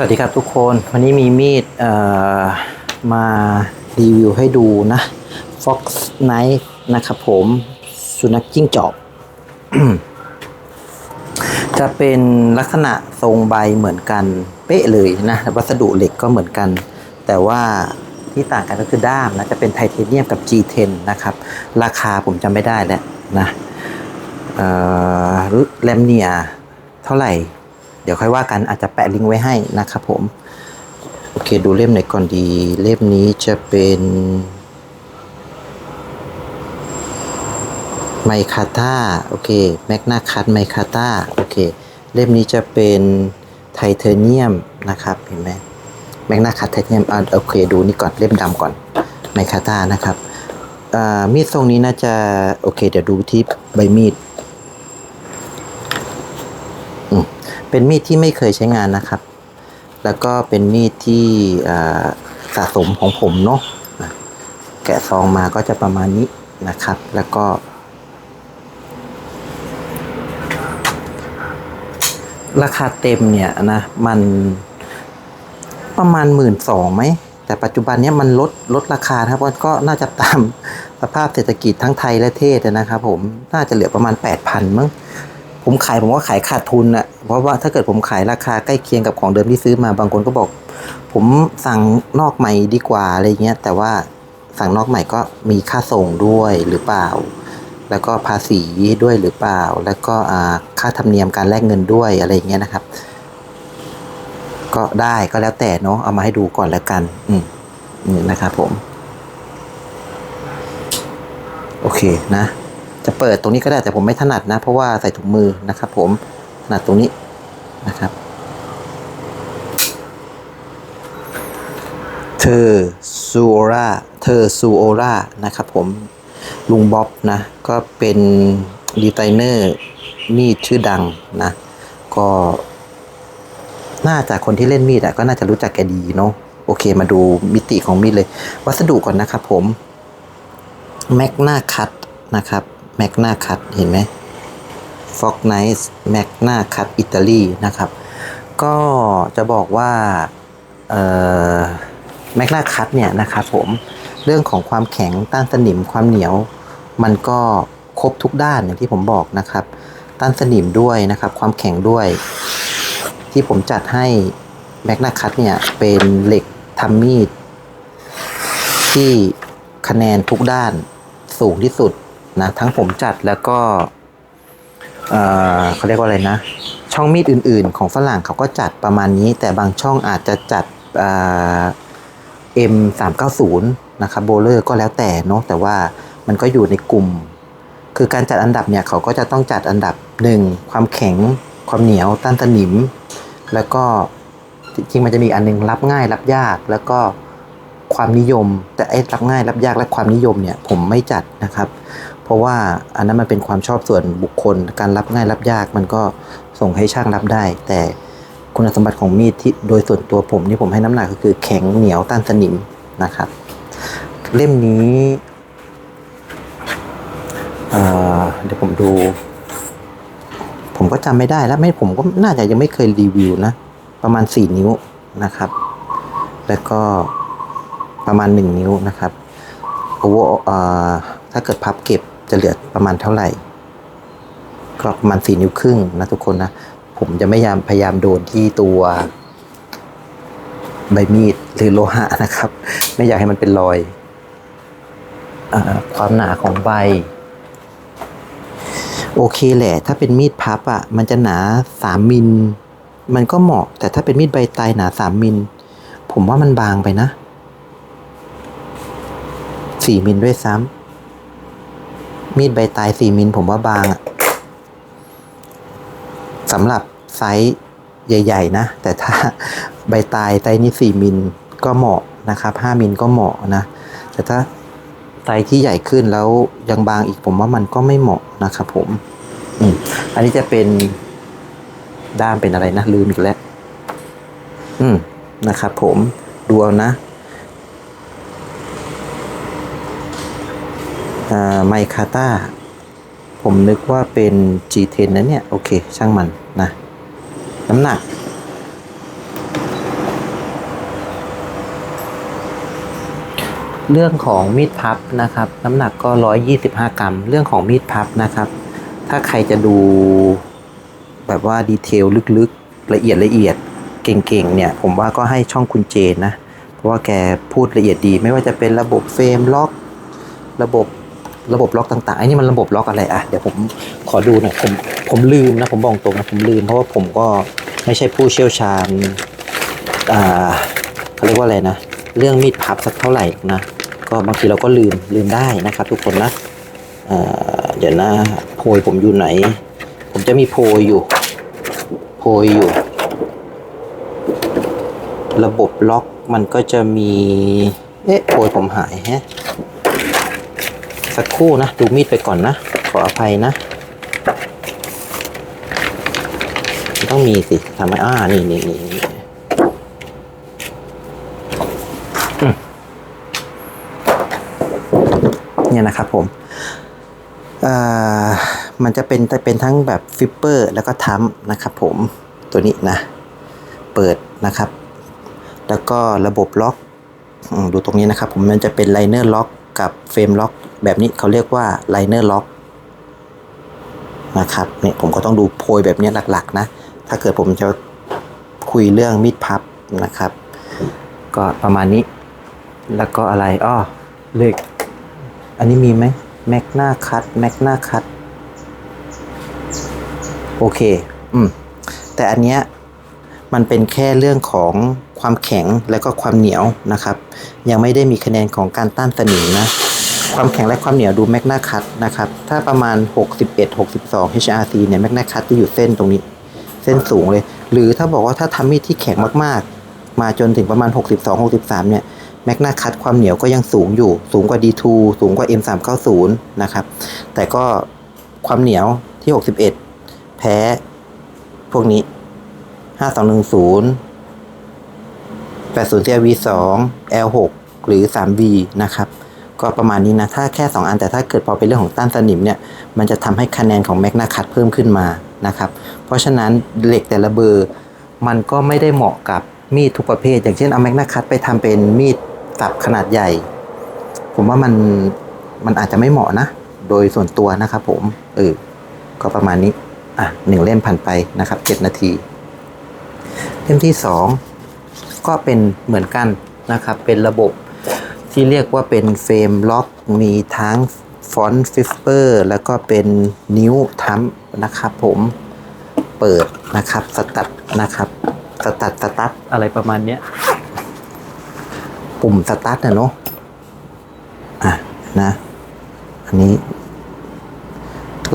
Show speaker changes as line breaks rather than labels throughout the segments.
สวัสดีครับทุกคน วันนี้มีมีดมารีวิวให้ดูนะ Fox Knife นะครับผม สุนัขจิ้งจอก จะเป็นลักษณะทรงใบเหมือนกัน เป๊ะเลยนะ วัสดุเหล็กก็เหมือนกัน แต่ว่าที่ต่างกันก็คือด้ามนะ จะเป็นไทเทเนียมกับ G10 นะครับ ราคาผมจำไม่ได้แล้วนะแลมเนียเท่าไหร่ ดี๋ยวค่อยว่ากันอาจจะแปะลิงก์ไว้ให้นะครับผม โอเคดูเล่มไหนก่อนดี เล่มนี้จะเป็นไมคาตาโอเคแมกนาคัตไมคาตาโอเค เล่มนี้จะเป็นไทเทเนียมนะครับ เห็นไหมแมกนาคัตไทเทเนียมอะโอเค ดูนี่ก่อนเล่มดำก่อนไมคาตานะครับอ่ามีดทรงนี้น่าจะ โอเค เดี๋ยวดูที่ใบมีด เป็นมีดที่ไม่เคยใช้งานนะครับ แล้วก็เป็นมีดที่สะสมของผมเนาะแกะซองมาก็จะประมาณนี้นะครับ แล้วก็ ราคาเต็มเนี่ยนะมันประมาณหมื่นสองไหมแต่ปัจจุบันนี้มันลดลดราคาครับก็น่าจะตามสภาพเศรษฐกิจทั้งไทยและเทศนะครับผมน่าจะเหลือประมาณ 8,000มั้ง ผมขายผมก็ขายขาดทุนอะเพราะว่าถ้าเกิดผมขายราคาใกล้เคียงกับของเดิมที่ซื้อมาบางคนก็บอก ผมสั่งนอกใหม่ดีกว่าอะไรเงี้ยแต่ว่าสั่งนอกใหม่ก็มีค่าส่งด้วยหรือเปล่า แล้วก็ภาษีด้วยหรือเปล่า แล้วก็ค่าธรรมเนียมการแลกเงินด้วยอะไรเงี้ยนะครับ ก็ได้ก็แล้วแต่เนาะเอามาให้ดูก่อนแล้วกัน อืมนี่นะครับผม โอเคนะ จะเปิดตรงนี้ก็ได้แต่ผมไม่ถนัดนะ เพราะว่าใส่ถุงมือนะครับผมถนัดตรงนี้นะครับ เธอซูโอราเธอซูโอรานะครับผมลุงบ๊อบนะ ก็เป็นดีไซเนอร์มีดชื่อดังนะ ก็น่าจะคนที่เล่นมีดอะก็น่าจะรู้จักแกดีเนาะโอเคมาดูมิติของมีดเลย วัสดุก่อนนะครับผมแมกนาคัตนะครับ แมกนาคัตเห็นไหมฟอกไนส์แมกนาคัตอิตาลีนะครับ ก็จะบอกว่าแมกนาคัตเนี่ยนะครับผมเรื่องของความแข็งต้านสนิมความเหนียว มันก็ครบทุกด้านอย่างที่ผมบอกนะครับ ต้านสนิมด้วยนะครับ ความแข็งด้วย ที่ผมจัดให้แมกนาคัตเนี่ยเป็นเหล็กทำมีดที่คะแนนทุกด้านสูงที่สุด นะทั้งผมจัดแล้วก็เออเขาเรียกว่าอะไรนะ ช่องมีดอื่นๆ ของฝรั่งเขาก็จัดประมาณนี้ แต่บางช่องอาจจะจัดเอ่อ M 3 9 0นย์นะครับโบเลอร์ก็แล้วแต่เนาะแต่ว่ามันก็อยู่ในกลุ่ม คือการจัดอันดับเนี่ยเขาก็จะต้องจัดอันดับ1ความแข็งความเหนียวต้านสนิม แล้วก็จริงมันจะมีอันหนึงรับง่ายรับยากแล้วก็ความนิยม แต่ไอ้รับง่ายรับยากและความนิยมเนี่ยผมไม่จัดนะครับ เพราะว่าอันนั้นมันเป็นความชอบส่วนบุคคล การรับง่ายรับยากมันก็ส่งให้ช่างรับได้ แต่คุณสมบัติของมีดที่โดยส่วนตัวผมนี่ผมให้น้ำหนักก็คือแข็งเหนียวต้านสนิมนะครับ เล่มนี้เเดี๋ยวผมดู ผมก็จำไม่ได้แล้วไม่ผมก็น่าจะยังไม่เคยรีวิวนะ ประมาณ 4 นิ้วนะครับ แล้วก็ประมาณ 1 นิ้วนะครับโอเวอร์ถ้าเกิดพับเก็บ จะเหลือประมาณเท่าไหร่ก็ประมาณ4นิ้วครึ่งนะทุกคนนะ ผมจะไม่ยามพยายามโดนที่ตัวใบมีดหรือโลหะนะครับ ไม่อยากให้มันเป็นรอยอความหนาของใบ โอเคแหละ ถ้าเป็นมีดพับอะ มันจะหนาสามมิล มันก็เหมาะ แต่ถ้าเป็นมีดใบตายหนาสามมิล ผมว่ามันบางไปนะสี่มิลด้วยซ้ำ มีดใบตายสี่มิลผมว่าบางอะสำหรับไซส์ใหญ่ ๆ นะ แต่ถ้าใบตายไซส์นี้สี่มิลก็เหมาะนะครับห้ามิลก็เหมาะนะ แต่ถ้าไซส์ที่ใหญ่ขึ้นแล้วยังบางอีกผมว่ามันก็ไม่เหมาะนะครับผมอืมอันนี้จะเป็นด้ามเป็นอะไรนะลืมอีกแล้ว อืมนะครับผมดูเอานะ ไมคาต้าผมนึกว่าเป็น G10 นะเนี่ย โอเค ช่างมันนะ น้ำหนัก เรื่องของมีดพับนะครับ น้ำหนักก็ 125 กรัม เรื่องของมีดพับนะครับ ถ้าใครจะดูแบบว่าดีเทลลึกๆ ละเอียดละเอียดเก่งๆ เนี่ย ผมว่าก็ให้ช่องคุณเจนนะ เพราะว่าแกพูดละเอียดดี ไม่ว่าจะเป็นระบบเฟรมล็อก ระบบ ระบบล็อกต่างๆไอ้นี่มันระบบล็อกอะไรอะเดี๋ยวผมขอดูหน่อยผมผมลืมนะผมบอกตรงนะผมลืม เพราะว่าผมก็ไม่ใช่ผู้เชี่ยวชาญอ่าเขาเรียกว่าอะไรนะ เรื่องมีดพับสักเท่าไหร่นะก็บางทีเราก็ลืมลืมได้นะครับ ทุกคนนะเดี๋ยวนะโพยผมอยู่ไหน ผมจะมีโพยอยู่ โพยอยู่ ระบบล็อกมันก็จะมี เอ๊ะโพยผมหายฮะ สักครู่นะ ดูมีดไปก่อนนะ ขออภัยนะ ต้องมีสิทำไมอ่านี่นี่นี่นี่อืมเนี่ยนะครับผมอ่ามันจะเป็นจะเป็นทั้งแบบฟิปเปอร์แล้วก็ทัมนะครับผมตัวนี้นะ เปิดนะครับ แล้วก็ระบบล็อก ดูตรงนี้นะครับผมมันจะเป็นไลเนอร์ล็อกกับเฟรมล็อก แบบนี้เขาเรียกว่าไลเนอร์ล็อกนะครับเนี่ยผมก็ต้องดูโพยแบบนี้หลักๆนะ ถ้าเกิดผมจะคุยเรื่องมีดพับนะครับ ก็ประมาณนี้ แล้วก็อะไรอ้อเลขอันนี้มีไหมแมกนาคัตแมกนาคัตโอเค อืม แต่อันเนี้ยมันเป็นแค่เรื่องของความแข็งและก็ความเหนียวนะครับ ยังไม่ได้มีคะแนนของการต้านสนิมนะ ความแข็งและความเหนียวดูแมกนาคัตนะครับ ถ้าประมาณ 61 62 HRC เนี่ยแมกนาคัตจะอยู่เส้นตรงนี้ เส้นสูงเลย หรือถ้าบอกว่าถ้าทำมีดที่แข็งมากๆ มาจนถึงประมาณ 62 63 เนี่ยแมกนาคัตความเหนียวก็ยังสูงอยู่ สูงกว่า D2 สูงกว่า M390 นะครับ แต่ก็ความเหนียวที่ 61 แพ้ พวกนี้ 5210 80 CRV 2 L6 หรือ 3V นะครับ ก็ประมาณนี้นะ ถ้าแค่ 2 อันแต่ถ้าเกิดพอเป็นเรื่องของต้านสนิมเนี่ยมันจะทำให้คะแนนของแมกนาคัตเพิ่มขึ้นมานะครับ เพราะฉะนั้นเหล็กแต่ละเบอร์มันก็ไม่ได้เหมาะกับมีดทุกประเภท อย่างเช่นเอาแมกนาคัตไปทำเป็นมีดสับขนาดใหญ่ ผมว่ามันมันอาจจะไม่เหมาะนะ โดยส่วนตัวนะครับผมเออก็ประมาณนี้อะหนึ่งเล่มผ่านไปนะครับเจ็ดนาทีเล่มที่สองก็เป็นเหมือนกันนะครับ เป็นระบบ ที่เรียกว่าเป็นเฟรมล็อกมีทั้งฟอนต์ฟิฟเปอร์แล้วก็เป็นนิ้วทัมป์นะครับผมเปิดนะครับสตัดนะครับสตัดสตัดอะไรประมาณเนี้ยปุ่มสตาร์ทนะเนาะอะนะอันนี้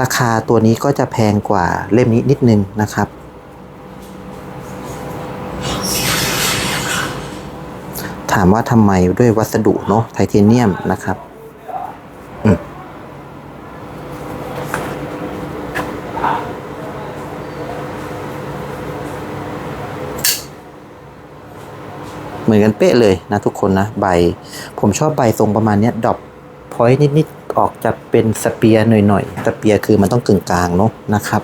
ราคาตัวนี้ก็จะแพงกว่าเล่มนี้นิดนึงนะครับ ถามว่าทำไมด้วยวัสดุเนาะไทเทเนียมนะครับเหมือนกันเป๊ะเลยนะทุกคนนะใบ ผมชอบใบทรงประมาณนี้ดอปพอยต์นิดๆออกจะเป็นสเปียร์หน่อยๆสเปียร์คือมันต้องกึ่งกลางเนาะนะครับ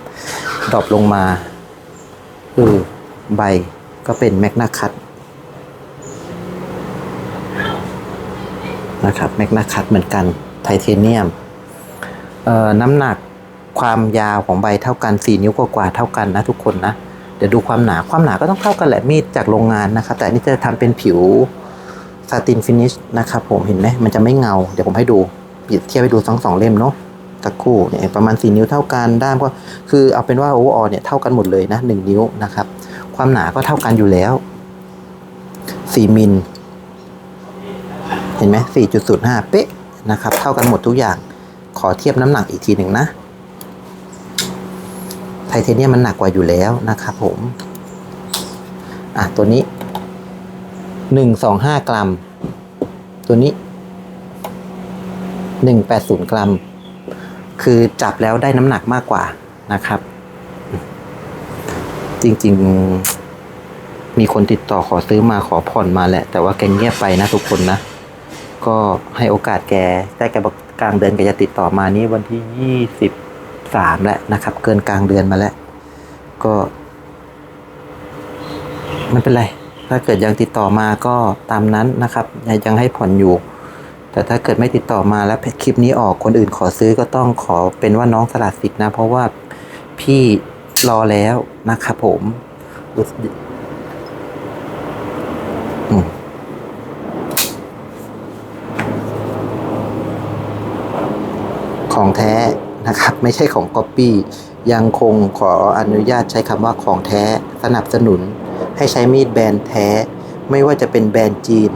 ดอปลงมาคือใบก็เป็นแมกนาคัต นะครับแมกนาคัตเหมือนกันไทเทเนียมน้ำหนักความยาวของใบเท่ากัน 4 นิ้วกว่าๆเท่ากันนะทุกคนนะเดี๋ยวดูความหนาความหนาก็ต้องเท่ากันแหละมีดจากโรงงานนะครับ แต่นนี้จะทำเป็นผิวซาตินฟินิชนะครับผมเห็นไหมมันจะไม่เงา เดี๋ยวผมให้ดูเปรียบเทียบให้ดูทั้งสองเล่มเนาะสักครู่เนี่ยประมาณ 4 นิ้วเท่ากันด้ามก็คือเอาเป็นว่าโอเวอร์ออเนี่ยเท่ากันหมดเลยนะ1นิ้วนะครับ ความหนาก็เท่ากันอยู่แล้ว 4มิล เห็นไหม4.05 เป๊ะนะครับ เท่ากันหมดทุกอย่าง ขอเทียบน้ำหนักอีกทีหนึ่งนะ ไทเทเนียมมันหนักกว่าอยู่แล้วนะครับผม อะ ตัวนี้ 125 กรัม ตัวนี้ 180 กรัม คือจับแล้วได้น้ำหนักมากกว่านะครับ จริง ๆมีคนติดต่อขอซื้อมาขอผ่อนมาแหละ แต่ว่าแกเงียบไปนะทุกคนนะ ก็ให้โอกาสแกได้แกบอกกลางเดือนแกจะติดต่อมานี้วันที่ยี่สิบสามแล้วนะครับ เกินกลางเดือนมาแล้ว ก็ไม่เป็นไร ถ้าเกิดยังติดต่อมาก็ตามนั้นนะครับ ยังให้ผ่อนอยู่ แต่ถ้าเกิดไม่ติดต่อมาแล้วคลิปนี้ออกคนอื่นขอซื้อก็ต้องขอเป็นว่าน้องสลัดสิทธิ์นะ เพราะว่าพี่รอแล้วนะครับผมรู้สึกอืม ของแท้นะครับ ไม่ใช่ของก๊อปปี้ยังคงขออนุญาตใช้คำว่าของแท้สนับสนุน ให้ใช้มีดแบรนด์แท้ ไม่ว่าจะเป็นแบรนด์จีน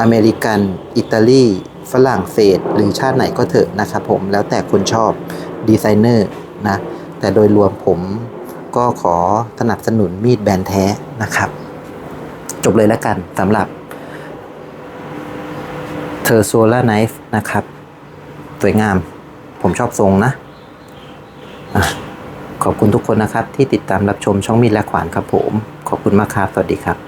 อเมริกัน อิตาลีฝรั่งเศส หรือชาติไหนก็เถอะนะครับผมแล้วแต่คนชอบดีไซเนอร์นะแต่โดยรวมผมก็ขอสนับสนุนมีดแบรนด์แท้นะครับ จบเลยแล้วกันสำหรับเธอโซล่าไนฟ์นะครับ สวยงาม ผมชอบทรงนะอะขอบคุณทุกคนนะครับที่ติดตามรับชมช่องมีดและขวานครับผม ขอบคุณมากครับ สวัสดีครับ